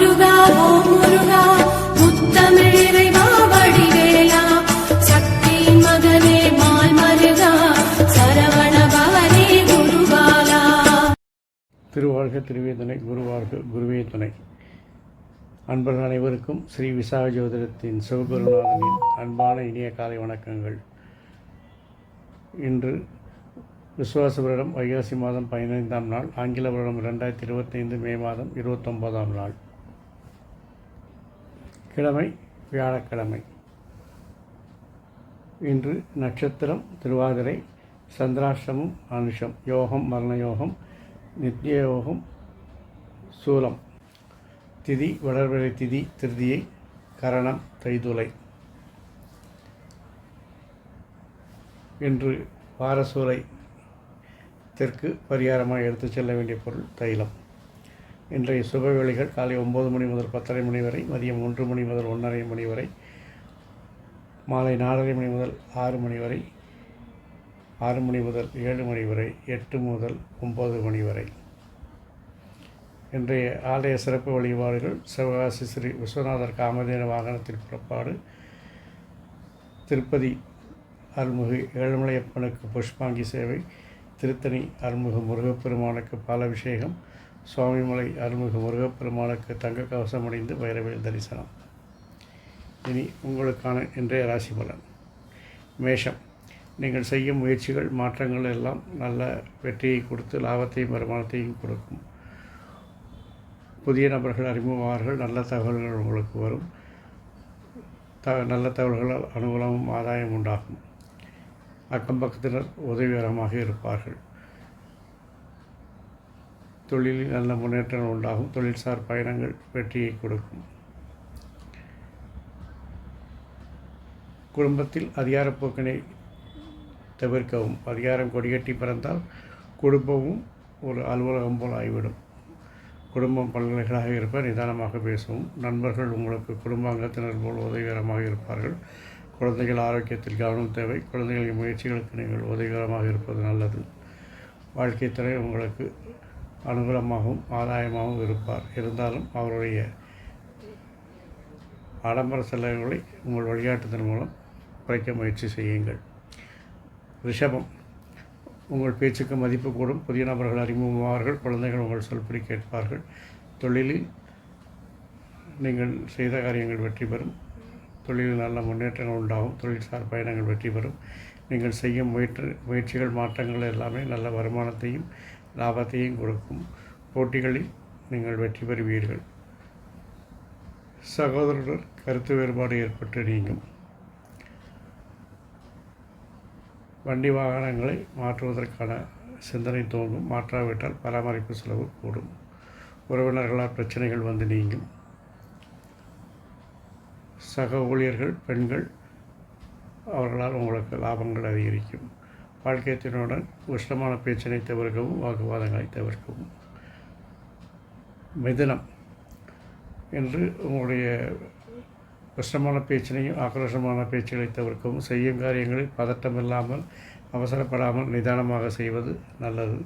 முருகா ஓ முருகா முத்தமிழிறைவா வடிவேலா. சக்தியின் மகனே மால் மருகா சரவண பவனே திருவாழ்க திருவேதனை குருவாழ்க குருவே துணை. அன்பர்கள் அனைவருக்கும் ஸ்ரீ விசாக ஜோதிடத்தின் சிவபெருநாதனின் அன்பான இனிய காலை வணக்கங்கள். இன்று விசுவாச வருடம் வைகாசி மாதம் பதினைந்தாம் நாள் ஆங்கில வருடம் ரெண்டாயிரத்தி இருபத்தைந்து மே மாதம் இருபத்தொன்பதாம் நாள். கிழமை வியாழக்கிழமை. இன்று நட்சத்திரம் திருவாதிரை சந்திராஷ்டமம் அனுஷம் யோகம் மரண யோகம் நித்திய யோகம் சூலம். திதி வளர்வழி திதி திருதியை கரணம் தைதுளை. இன்று வாரசூலை தெற்கு பரிகாரமாக எடுத்துச் செல்ல வேண்டிய பொருள் தைலம். இன்றைய சுப வேளைகள் காலை ஒம்பது மணி முதல் பத்தரை மணி வரை மதியம் ஒன்று மணி முதல் ஒன்றரை மணி வரை மாலை நாலரை மணி முதல் ஆறு மணி வரை ஆறு மணி முதல் ஏழு மணி வரை எட்டு முதல் ஒம்பது மணி வரை. இன்றைய ஆலய சிறப்பு வழிபாடுகள் சிவகாசி ஸ்ரீ விஸ்வநாதர் காமதேன வாகனத்தில் புறப்பாடு திருப்பதி அருள்மிகு ஏழுமலையப்பனுக்கு புஷ்பாங்கி சேவை திருத்தணி அருள்மிகு முருகப்பெருமானுக்கு பாலாபிஷேகம் சுவாமிமலை அருள்மிகு முருகப்பெருமானுக்கு தங்க கவசம் அடைந்து வைரவேல் தரிசனம். இனி உங்களுக்கான இன்றைய ராசி பலன். மேஷம். நீங்கள் செய்யும் முயற்சிகள் மாற்றங்கள் எல்லாம் நல்ல வெற்றியை கொடுத்து லாபத்தையும் வருமானத்தையும் கொடுக்கும். புதிய நபர்கள் அறிமுகமாவார்கள் நல்ல தகவல்கள் உங்களுக்கு வரும். த நல்ல தகவல்களால் அனுகூலமும் ஆதாயம் உண்டாகும். அக்கம் பக்கத்தினர் உதவிகரமாக இருப்பார்கள். தொழிலில் நல்ல முன்னேற்றம் உண்டாகும். தொழில்சார் பயணங்கள் வெற்றியை கொடுக்கும். குடும்பத்தில் அதிகாரப்போக்கினை தவிர்க்கவும். அதிகாரம் கொடிகட்டி பிறந்தால் குடும்பமும் ஒரு அலுவலகம் போல் ஆகிவிடும். குடும்பம் பல்கலைகளாக இருப்ப நிதானமாக பேசவும். நண்பர்கள் உங்களுக்கு குடும்ப அங்கத்தினர் போல் உதவிகரமாக இருப்பார்கள். குழந்தைகள் ஆரோக்கியத்தில் கவனம் தேவை. குழந்தைகளின் முயற்சிகளுக்கு நீங்கள் உதவிகரமாக இருப்பது நல்லது. வாழ்க்கை துறை உங்களுக்கு அனுகூலமாகவும் ஆதாயமாகவும் இருப்பார். இருந்தாலும் அவருடைய ஆடம்பர செலவுகளை உங்கள் வழிகாட்டுதல் மூலம் குறைக்க முயற்சி செய்யுங்கள். ரிஷபம். உங்கள் பேச்சுக்கு மதிப்பு கூடும். புதிய நபர்கள் அறிமுகமாவார்கள். குழந்தைகள் உங்கள் சொல்படி கேட்பார்கள். தொழிலில் நீங்கள் செய்த காரியங்கள் வெற்றி பெறும். தொழிலில் நல்ல முன்னேற்றங்கள் உண்டாகும். தொழில்சார் பயணங்கள் வெற்றி பெறும். நீங்கள் செய்யும் முயற்சி முயற்சிகள் மாற்றங்கள் எல்லாமே நல்ல வருமானத்தையும் லாபத்தையும் கொடுக்கும். போட்டிகளில் நீங்கள் வெற்றி பெறுவீர்கள். சகோதரர் கருத்து வேறுபாடு ஏற்பட்டு நீங்கும். வண்டி வாகனங்களை மாற்றுவதற்கான சிந்தனை தோன்றும். மாற்றாவிட்டால் பராமரிப்பு செலவு கூடும். உறவினர்களால் பிரச்சனைகள் வந்து நீங்கும். சக ஊழியர்கள் பெண்கள் அவர்களால் உங்களுக்கு லாபங்கள் அதிகரிக்கும். வாழ்க்கையத்தினுடன் உஷ்ணமான பேச்சினை தவிர்க்கவும் வாக்குவாதங்களை தவிர்க்கவும். மிதனம் என்று உங்களுடைய கஷ்டமான பேச்சினையும் ஆக்ரோஷமான பேச்சுகளை தவிர்க்கவும் செய்யும் காரியங்களில் பதட்டம் இல்லாமல் அவசரப்படாமல் நிதானமாக செய்வது நல்லது.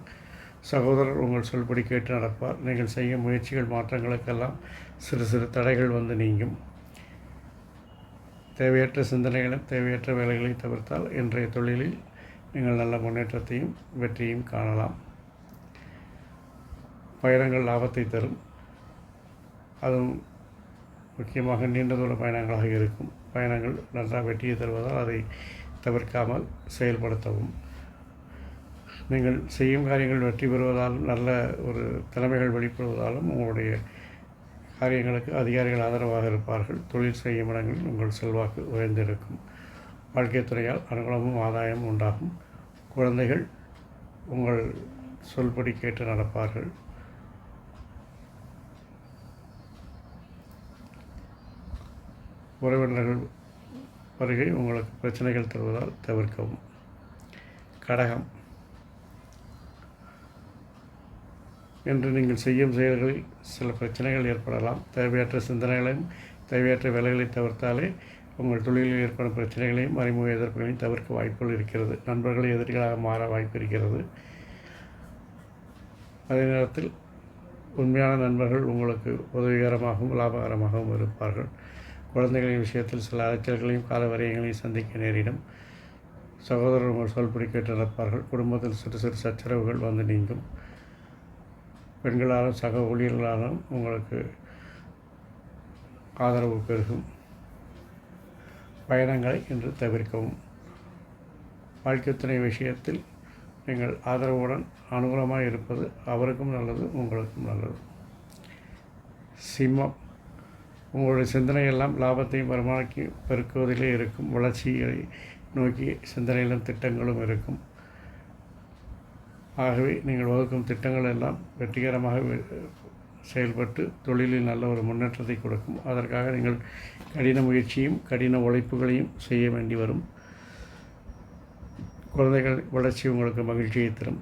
சகோதரர் உங்கள் சொல்படி கேட்டு நடப்பார். நீங்கள் செய்யும் முயற்சிகள் மாற்றங்களுக்கெல்லாம் சிறு சிறு தடைகள் வந்து நீங்கும். தேவையற்ற சிந்தனைகளும் தேவையற்ற வேலைகளை தவிர்த்தால் இன்றைய தொழிலில் நீங்கள் நல்ல முன்னேற்றத்தையும் வெற்றியும் காணலாம். பயணங்கள் லாபத்தை தரும். அதுவும் முக்கியமாக நீண்ட தூர பயணங்களாக இருக்கும். பயணங்கள் நன்றாக வெற்றியை தருவதால் அதை தவிர்க்காமல் செயல்படுத்தவும். நீங்கள் செய்யும் காரியங்கள் வெற்றி பெறுவதாலும் நல்ல ஒரு திறமைகள் வெளிப்படுவதாலும் உங்களுடைய காரியங்களுக்கு அதிகாரிகள் ஆதரவாக இருப்பார்கள். தொழில் செய்யும் இடங்களில் உங்கள் செல்வாக்கு உயர்ந்திருக்கும். வாழ்க்கைத்துறையால் அனுகூலமும் ஆதாயமும் உண்டாகும். குழந்தைகள் உங்கள் சொல்படி கேட்டு நடப்பார்கள். உறவினர்கள் வருகை உங்களுக்கு பிரச்சனைகள் தருவதால் தவிர்க்கவும். கடகம். என்று நீங்கள் செய்யும் செயல்களில் சில பிரச்சனைகள் ஏற்படலாம். தேவையற்ற சிந்தனைகளையும் தேவையற்ற வேலைகளை தவிர்த்தாலே உங்கள் தொழிலில் ஏற்படும் பிரச்சனைகளையும் மறைமுக எதிர்ப்புகளையும் தவிர்க்க வாய்ப்புகள் இருக்கிறது. நண்பர்களை எதிரிகளாக மாற வாய்ப்பு இருக்கிறது. அதே நேரத்தில் உண்மையான நண்பர்கள் உங்களுக்கு உதவிகரமாகவும் லாபகரமாகவும் இருப்பார்கள். குழந்தைகளின் விஷயத்தில் சில அலைச்சல்களையும் காலவரையங்களையும் சந்திக்க நேரிடும். சகோதரர் உங்கள் சொல்படி கேட்டு நடப்பார்கள். குடும்பத்தில் சிறு சிறு சச்சரவுகள் வந்து நீங்கும். பெண்களாலும் சக ஊழியர்களாலும் உங்களுக்கு ஆதரவு பெருகும். பயணங்களை இன்று தவிர்க்கவும். வாழ்க்கை துணை விஷயத்தில் நீங்கள் ஆதரவுடன் அனுகூலமாக இருப்பது அவருக்கும் நல்லது உங்களுக்கும் நல்லது. சிம்மம். உங்களுடைய சிந்தனையெல்லாம் லாபத்தையும் வருமானத்தை பெருக்குவதிலே இருக்கும். வளர்ச்சியை நோக்கி சிந்தனைகளும் திட்டங்களும் இருக்கும். ஆகவே நீங்கள் வகுக்கும் திட்டங்கள் எல்லாம் வெற்றிகரமாக செயல்பட்டு தொழிலில் நல்ல ஒரு முன்னேற்றத்தை கொடுக்கும். அதற்காக நீங்கள் கடின முயற்சியும் கடின உழைப்புகளையும் செய்ய வேண்டி வரும். குழந்தைகள் வளர்ச்சி உங்களுக்கு மகிழ்ச்சியை தரும்.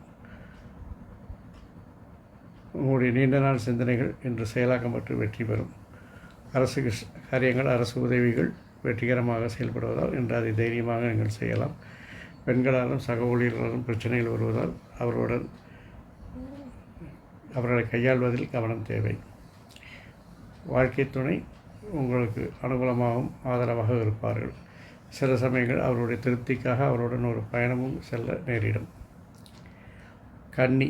உங்களுடைய நீண்ட நாள் சிந்தனைகள் இன்று செயலாக்கப்பட்டு வெற்றி பெறும். அரசு காரியங்கள் அரசு உதவிகள் வெற்றிகரமாக செயல்படுவதால் இன்று அதை தைரியமாக நீங்கள் செய்யலாம். பெண்களாலும் சக ஊழியர்களாலும் பிரச்சனைகள் வருவதால் அவர்களுடன் அவர்களை கையாள்வதில் கவனம் தேவை. வாழ்க்கை துணை உங்களுக்கு அனுகூலமாகவும் ஆதரவாக இருப்பார்கள். சில சமயங்கள் அவருடைய திருப்திக்காக அவருடன் ஒரு பயணமும் செல்ல நேரிடும். கன்னி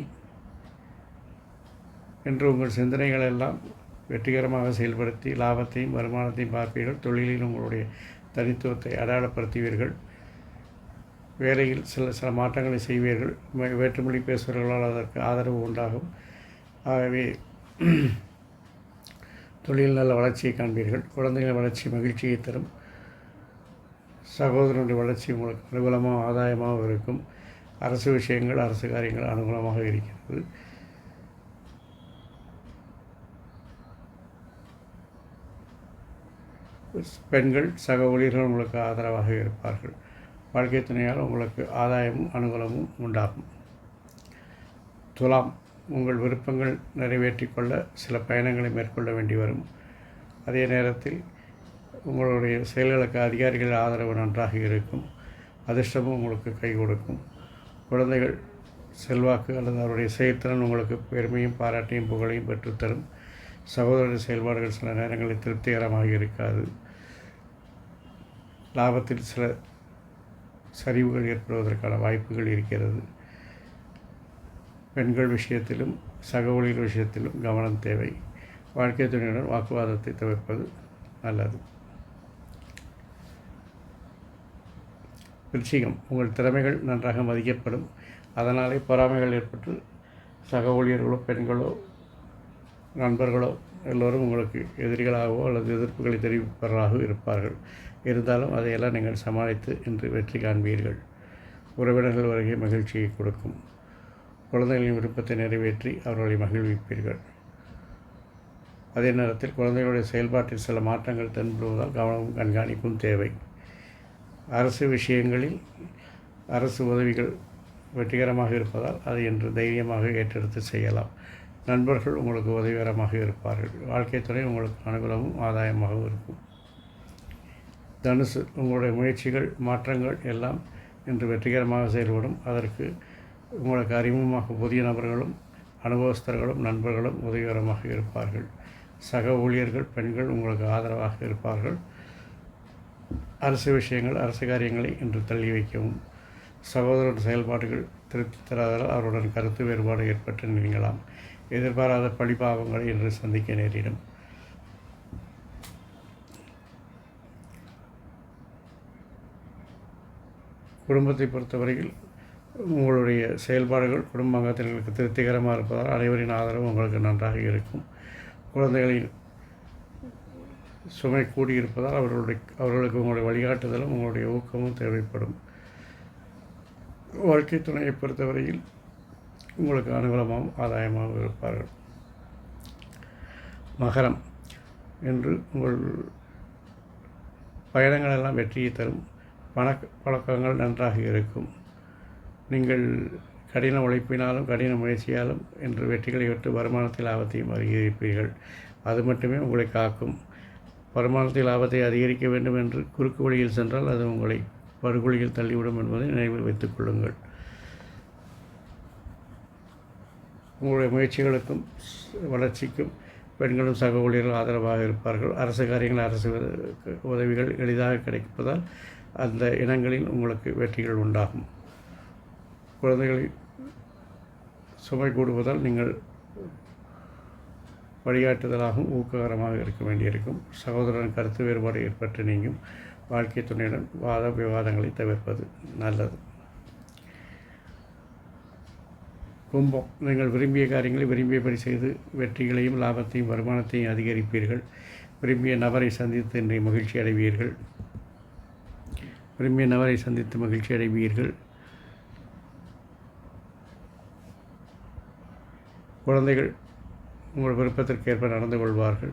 என்று உங்கள் சிந்தனைகள் எல்லாம் வெற்றிகரமாக செயல்படுத்தி லாபத்தையும் வருமானத்தையும் பார்ப்பீர்கள். தொழிலில் உங்களுடைய தனித்துவத்தை அடையாளப்படுத்துவீர்கள். வேலையில் சில சில மாற்றங்களை செய்வீர்கள். வேற்றுமொழி பேசுபவர்களால் அதற்கு ஆதரவு உண்டாகும். ஆகவே தொழில் நல்ல வளர்ச்சியை காண்பீர்கள். குழந்தைகளின் வளர்ச்சி மகிழ்ச்சியை தரும். சகோதரனுடைய வளர்ச்சி உங்களுக்கு அனுகூலமாக ஆதாயமாக இருக்கும். அரசு விஷயங்கள் அரசு காரியங்கள் அனுகூலமாக இருக்கிறது. பெண்கள் சக ஊழியர்கள் உங்களுக்கு ஆதரவாக இருப்பார்கள். வாழ்க்கை துணையால் உங்களுக்கு ஆதாயமும் அனுகூலமும் உண்டாகும். துலாம் உங்கள் விருப்பங்கள் நிறைவேற்றிக்கொள்ள சில பயணங்களை மேற்கொள்ள வேண்டி வரும். அதே நேரத்தில் உங்களுடைய செயல்களுக்கு அதிகாரிகள் ஆதரவு நன்றாக இருக்கும். அதிர்ஷ்டமும் உங்களுக்கு கை கொடுக்கும். குழந்தைகள் செல்வாக்கு அல்லது அவருடைய செயல்திறன் உங்களுக்கு பெருமையும் பாராட்டையும் புகழையும் பெற்றுத்தரும். சகோதரர் செயல்பாடுகள் சில நேரங்களில் திருப்திகரமாக இருக்காது. லாபத்தில் சில சரிவுகள் ஏற்படுவதற்கான வாய்ப்புகள் இருக்கிறது. பெண்கள் விஷயத்திலும் சக ஊழியர் விஷயத்திலும் கவனம் தேவை. வாழ்க்கை துணையுடன் வாக்குவாதத்தை தவிர்ப்பது நல்லது. விருச்சிகம் உங்கள் திறமைகள் நன்றாக மதிக்கப்படும். அதனாலே பொறாமைகள் ஏற்பட்டு சக ஊழியர்களோ பெண்களோ நண்பர்களோ எல்லோரும் உங்களுக்கு எதிரிகளாகவோ அல்லது எதிர்ப்புகளை தெரிவிப்பவர்களாகவோ இருப்பார்கள். இருந்தாலும் அதையெல்லாம் நீங்கள் சமாளித்து இன்று வெற்றி காண்பீர்கள். உறவினர்கள் வருகை மகிழ்ச்சியை கொடுக்கும். குழந்தைகளின் விருப்பத்தை நிறைவேற்றி அவர்களை மகிழ்விப்பீர்கள். அதே நேரத்தில் குழந்தைகளுடைய செயல்பாட்டில் சில மாற்றங்கள் தென்படுவதால் கவனமும் கண்காணிப்பும் தேவை. அரசு விஷயங்களில் அரசு உதவிகள் வெற்றிகரமாக இருப்பதால் அதை என்று தைரியமாக ஏற்றெடுத்து செய்யலாம். நண்பர்கள் உங்களுக்கு உதவிகரமாக இருப்பார்கள். வாழ்க்கை துறை உங்களுக்கு அனுகூலமும் ஆதாயமாகவும் இருக்கும். தனுசு உங்களுடைய முயற்சிகள் மாற்றங்கள் எல்லாம் இன்று வெற்றிகரமாக செயல்படும். அதற்கு உங்களுக்கு அறிமுகமாக புதிய நபர்களும் அனுபவஸ்தர்களும் நண்பர்களும் உதவிகரமாக இருப்பார்கள். சக ஊழியர்கள் பெண்கள் உங்களுக்கு ஆதரவாக இருப்பார்கள். அரசு விஷயங்கள் அரசு காரியங்களை இன்று தள்ளி வைக்கவும். சகோதரர் செயல்பாடுகள் திருப்தி தராததால் அவருடன் கருத்து வேறுபாடு ஏற்பட்டு நீங்களாம் எதிர்பாராத பழிபாவங்களை இன்று சந்திக்க நேரிடும். குடும்பத்தை பொறுத்தவரையில் உங்களுடைய செயல்பாடுகள் குடும்ப அங்கத்தினர்களுக்கு திருப்திகரமாக இருப்பதால் அனைவரின் ஆதரவு உங்களுக்கு நன்றாக இருக்கும். குழந்தைகளின் சுமை கூடியிருப்பதால் அவர்களுடைய அவர்களுக்கு உங்களுடைய வழிகாட்டுதலும் உங்களுடைய ஊக்கமும் தேவைப்படும். வாழ்க்கை துணையை பொறுத்தவரையில் உங்களுக்கு அனுகூலமாகவும் ஆதாயமாகவும் இருப்பார்கள். மகரம் என்று உங்கள் பயணங்களெல்லாம் வெற்றியை தரும். பண பழக்கங்கள் நன்றாக இருக்கும். நீங்கள் கடின உழைப்பினாலும் கடின முயற்சியாலும் என்று வெற்றிகளை விட்டு வருமானத்தில் லாபத்தையும் அதிகரிப்பீர்கள். அது மட்டுமே உங்களை காக்கும். வருமானத்தில் லாபத்தை அதிகரிக்க வேண்டும் என்று குறுக்கு வழியில் சென்றால் அது உங்களை படுகொலியில் தள்ளிவிடும் என்பதை நினைவில் வைத்துக் கொள்ளுங்கள். உங்களுடைய முயற்சிகளுக்கும் வளர்ச்சிக்கும் பெண்களும் சக ஊழியர்கள் ஆதரவாக இருப்பார்கள். அரசு காரியங்கள் அரசு உதவிகள் எளிதாக கிடைப்பதால் அந்த இனங்களில் உங்களுக்கு வெற்றிகள் உண்டாகும். குழந்தைகளை சுமை கூடுவதால் நீங்கள் வழிகாட்டுதலாகவும் ஊக்ககரமாக இருக்க வேண்டியிருக்கும். சகோதரன் கருத்து வேறுபாடு ஏற்பட்டு நீங்கும். வாழ்க்கை துணையுடன் வாத விவாதங்களை தவிர்ப்பது நல்லது. கும்பம். நீங்கள் விரும்பிய காரியங்களை விரும்பியபடி செய்து வெற்றிகளையும் லாபத்தையும் வருமானத்தையும் அதிகரிப்பீர்கள். விரும்பிய நபரை சந்தித்து இன்றைய மகிழ்ச்சி அடைவீர்கள். விரும்பிய நபரை சந்தித்து மகிழ்ச்சி அடைவீர்கள். குழந்தைகள் உங்கள் விருப்பத்திற்கு ஏற்ப நடந்து கொள்வார்கள்.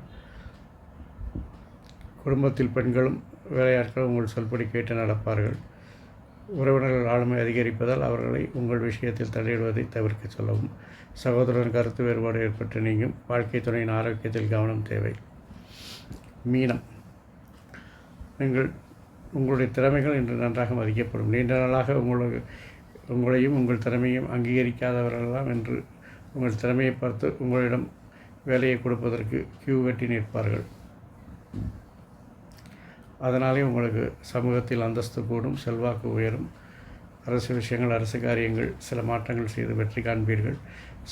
குடும்பத்தில் பெண்களும் வேலையாட்களும் உங்கள் சொல்படி கேட்டு நடப்பார்கள். உறவினர்கள் ஆளுமை அதிகரிப்பதால் அவர்களை உங்கள் விஷயத்தில் தலையிடுவதை தவிர்க்க சொல்லவும். சகோதரன் கருத்து வேறுபாடு ஏற்பட்டு நீங்கும். வாழ்க்கை துணையின் ஆரோக்கியத்தில் கவனம் தேவை. மீனம். நீங்கள் உங்களுடைய திறமைகள் இன்று நன்றாக மதிக்கப்படும். நீண்ட நாளாக உங்களுக்கு உங்களையும் உங்கள் திறமையும் அங்கீகரிக்காதவர்களெல்லாம் என்று உங்கள் திறமையை பார்த்து உங்களிடம் வேலையை கொடுப்பதற்கு கியூ கட்டி நிற்பார்கள். அதனாலே உங்களுக்கு சமூகத்தில் அந்தஸ்து கூடும் செல்வாக்கு உயரும். அரசு விஷயங்கள் அரசு காரியங்கள் சில மாற்றங்கள் செய்து வெற்றி காண்பீர்கள்.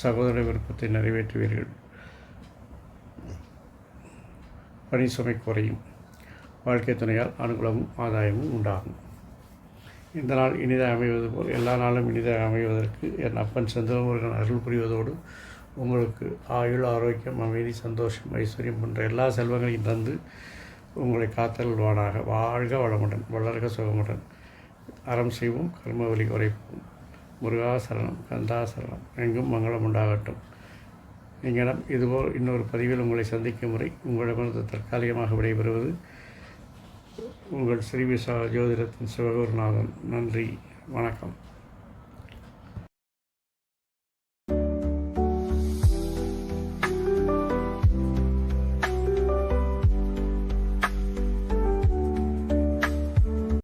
சகோதர விருப்பத்தை நிறைவேற்றுவீர்கள். பணி சுமை குறையும். வாழ்க்கை துணையால் அனுகூலமும் ஆதாயமும் உண்டாகும். இந்த நாள் இனிதாக அமைவது போல் எல்லா நாளும் இனிதாக அமைவதற்கு என் அப்பன் செந்தமுருகன் அருள் புரிவதோடு உங்களுக்கு ஆயுள் ஆரோக்கியம் அமைதி சந்தோஷம் ஐஸ்வர்யம் போன்ற எல்லா செல்வங்களையும் தந்து உங்களை காத்தல்வானாக வாழ்க வளமுடன் வளர்க சுகமுடன். அறம் செய்வோம் கர்ம உரைப்போம். குறைப்போம் முருகாசரணம் கந்தாசரணம் எங்கும் மங்களம் உண்டாகட்டும். எங்களிடம் இதுபோல் இன்னொரு பதிவில் உங்களை சந்திக்கும் முறை உங்களிடமிருந்து தற்காலிகமாக விடைபெறுவது உங்கள் ஸ்ரீவிசா ஜோதிடத்தின் சிவகுருநாதன் நன்றி வணக்கம்.